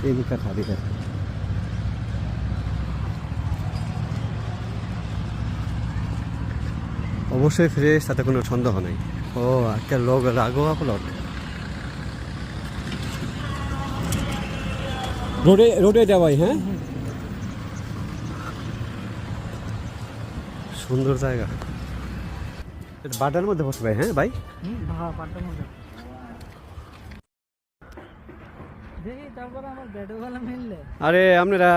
তিন কাঠা দিকে অবশ্যই ফ্রেশ তাতে কোনো সন্দেহ নেই। ও একটা লোক রাগোয়া প্লট রোডে রোডে যাওয়াই হ্যাঁ? সুন্দর জায়গা। এটা বাটার মধ্যে বসে ভাই হ্যাঁ ভাই? হ্যাঁ মধ্যে। আরে আপনারা।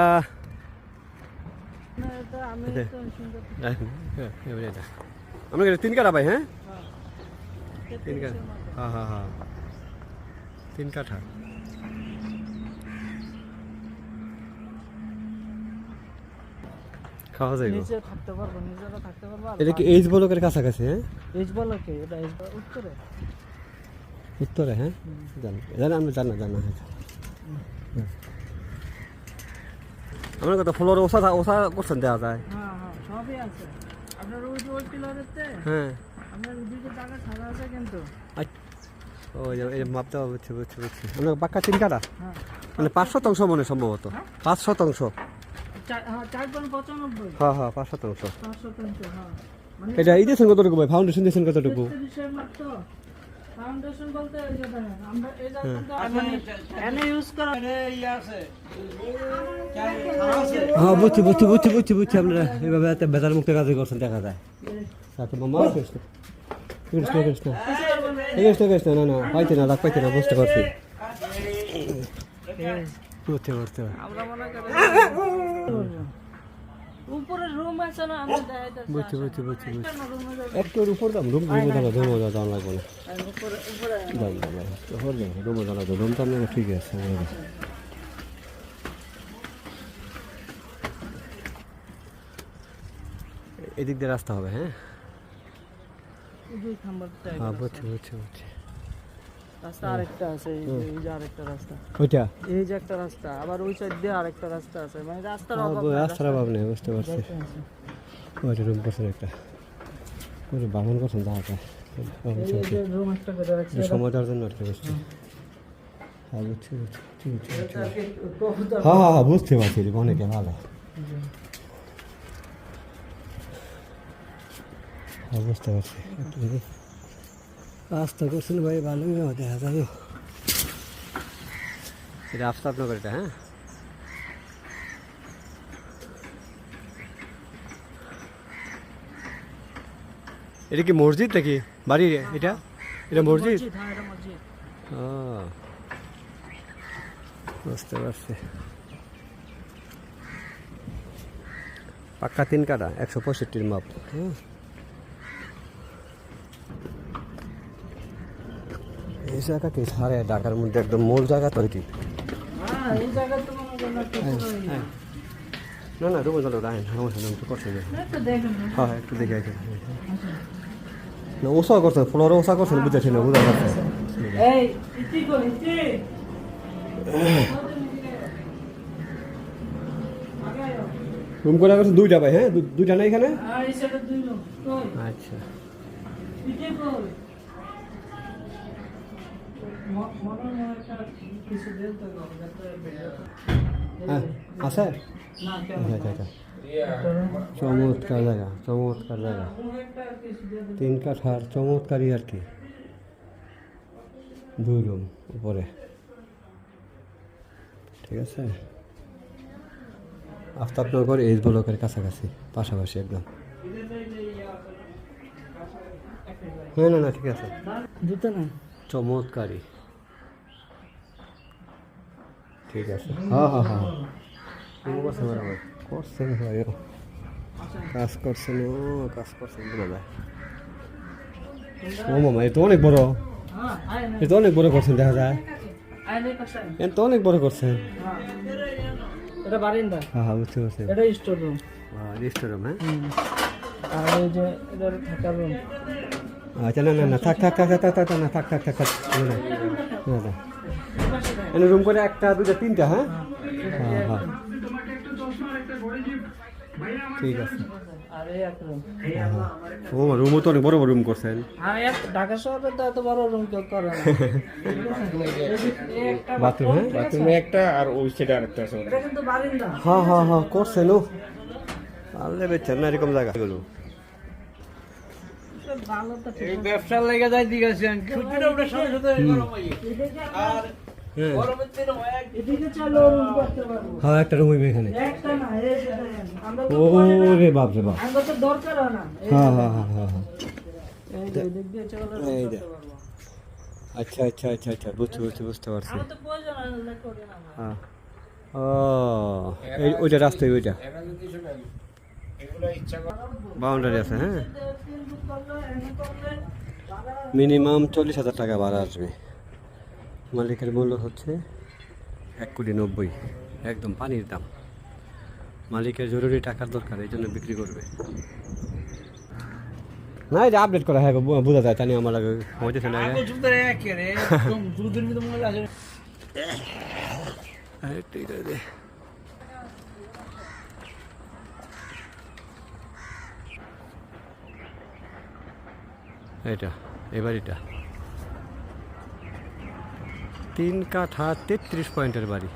তো সুন্দর আপনার তিন কাঠা ভাই হ্যাঁ? হ্যাঁ। তিন কাঠা। হ্যাঁ হ্যাঁ হ্যাঁ। তিন কাঠা। খাওয়া নিচে থাকতে পারব নিজেরা থাকতে পারব এটা কি এইচ ব্লকের কাছাকাছি হ্যাঁ? এইচ বলো কি এটা এইচ উত্তরে। উত্তরে হ্যাঁ? জান জান আমি জানা জানা হ্যাঁ আমার কথা ফ্লোর ওষা ওষা করছেন দেওয়া যায়? হ্যাঁ হ্যাঁ সবই আছে। আপনার ওই যে ওই পিলারেতে হ্যাঁ। আপনার জায়গা ছাড়া আছে কিন্তু। ও এই বুঝছি বুঝছি বুঝছি। আপনার পাক্কা তিন কাটা? হ্যাঁ। মানে পাঁচ শতাংশ মনে সম্ভবত। পাঁচ শতাংশ। হ্যাঁ হ্যাঁ হ্যাঁ পাঁচ শতাংশ। হ্যাঁ। মানে এটা এই দিয়েছেন কতটুকু ভাই ফাউন্ডেশন দিয়েছেন কতটুকু তেত্রিশের ফাউন্ডেশন বলতে ওই যে দেখেন আমরা এই ইউজ করা হ্যাঁ বুঝছি বুঝছি বুঝছি বুঝছি বুঝছি আপনারা। এইভাবে এত বেতার মুক্ত কাজ করছেন দেখা যায়। আচ্ছা মামা কৃষ্ণ কৃষ্ণ কৃষ্ণ কৃষ্ণ কৃষ্ণ না। না পাইতে না লাগ পাইতে না বুঝতে পারছি। বুঝতে পারতে আমরা মনে করি একটু উপর দাম রুম দাঁড়া দাম দাম দাম দাঁড়া ঠিক আছে এদিক দিয়ে রাস্তা হবে হ্যাঁ? হ্যাঁ বুঝছি বুঝছি বুঝছি। রাস্তা আরেকটা আছে এই যে- আরেকটা রাস্তা। ওইটা? এই যে একটা রাস্তা আবার ওই সাইড দিয়ে আরেকটা রাস্তা আছে। মানে রাস্তার হ্যাঁ, অভাব রাস্তার অভাব নেই বুঝতে পারছি। ওইটা রুম করছেন একটা। ওইটা বাগান করছেন সময় দেওয়ার জন্য আর কি বুঝছি হ্যাঁ বুঝছি বুঝছি বুঝছি, হ্যাঁ হ্যাঁ হ্যাঁ বুঝতে পারছি অনেকে ভালো বুঝতে পারছি। রাস্তা করছেন ভাই ভালোই না দেখা যায় এটা আফতাবনগর এটা হ্যাঁ? এটা কি মসজিদ নাকি? বাড়ি এটা? এটা মসজিদ? হ্যাঁ বুঝতে পারছি। পাক্কা তিন কাটা একশো পঁয়ষট্টির মাপ হুম। এই জায়গাটি সারে ঢাকার মধ্যে একদম মূল জায়গা তো এটি। না না রুমে চলো নেই একটু করছে। হ্যাঁ একটু দেখে আছে না ওসা করছেন ফ্লোরে ওসা করছেন বুঝেছি না বুঝা যাচ্ছে। রুম করে গেছে দুইটা ভাই হ্যাঁ? দুইটা না এখানে? আচ্ছা ইতি কই ম- মনে হয় একটা কিছু দেন তো যাতে হ্যাঁ আছে? না আচ্ছা আচ্ছা চমৎকার জায়গা চমৎকার জায়গা। তিন কাঠার চমৎকারই আর কি। দুই রুম উপরে। ঠিক আছে? আফতাবনগর এইচ ব্লকের কাছাকাছি পাশাপাশি একদম। হ্যাঁ না না ঠিক আছে। জুতো না? চমৎকারী ঠিক আছে হ্যাঁ হ্যাঁ হ্যাঁ করছে বরাবর করছেন ভাই। কাজ করছেন ও কাজ করছেন বোঝা যায় ও মামা এ তো অনেক বড় হ্যাঁ এ তো অনেক বড় করছেন দেখা যায়। এ তো অনেক বড় করছেন হ্যাঁ এটা বারিন্দা হ্যাঁ হ্যাঁ বুঝতে পারছি এটা স্টোর রুম রেজিস্টার রুম হ্যাঁ আর এই যে এটা থাকার রুম আচ্ছা না না না থাক থাক থাক থাক থাক না থাক থাক থাক থাক না না রুম করে একটা দুটা তিনটা হ্যাঁ? হ্যাঁ হ্যাঁ। ঠিক আছে। ও রুমও তো অনেক বড় বড় রুম করছেন। ঢাকা শহরে তো এত বড় রুম কেউ করে না। বাথরুম হ্যাঁ? বাথরুমে একটা আর ওই সাইডে আরেকটা আছে। হ্যাঁ হ্যাঁ হ্যাঁ করছেন ও। আল্লে বেচছেন না এরকম জায়গা। ব্যবসার লেগে সাথে গরম হয়ে। হ্যাঁ হয় হ্যাঁ একটা রুম হইবে এখানে। ও রে বাপ রে বাপ। হয় হ্যাঁ হ্যাঁ হ্যাঁ হ্যাঁ হ্যাঁ। এই যে এদিক দিয়ে চলে room এই করতে আচ্ছা আচ্ছা আচ্ছা আচ্ছা বুঝতে বুঝতে বুঝতে পারছি। হয়। হ্যাঁ। ও এই ওইটা রাস্তায় ওইটা। বাউন্ডারি আছে হ্যাঁ। মিনিমাম চল্লিশ হাজার টাকা ভাড়া আসবে। মালিকের মূল্য হচ্ছে এক কোটি নব্বই। একদম পানির দাম। মালিকের জরুরি টাকার দরকার এই জন্য বিক্রি করবে। না এটা আপডেট করা হ্যাঁ বু- বোঝা যায় জানি আমার লাগে হইতেছে না ঠিক আছে এটা এবার এটা তিন কাঠা তেত্রিশ পয়েন্টের বাড়ি।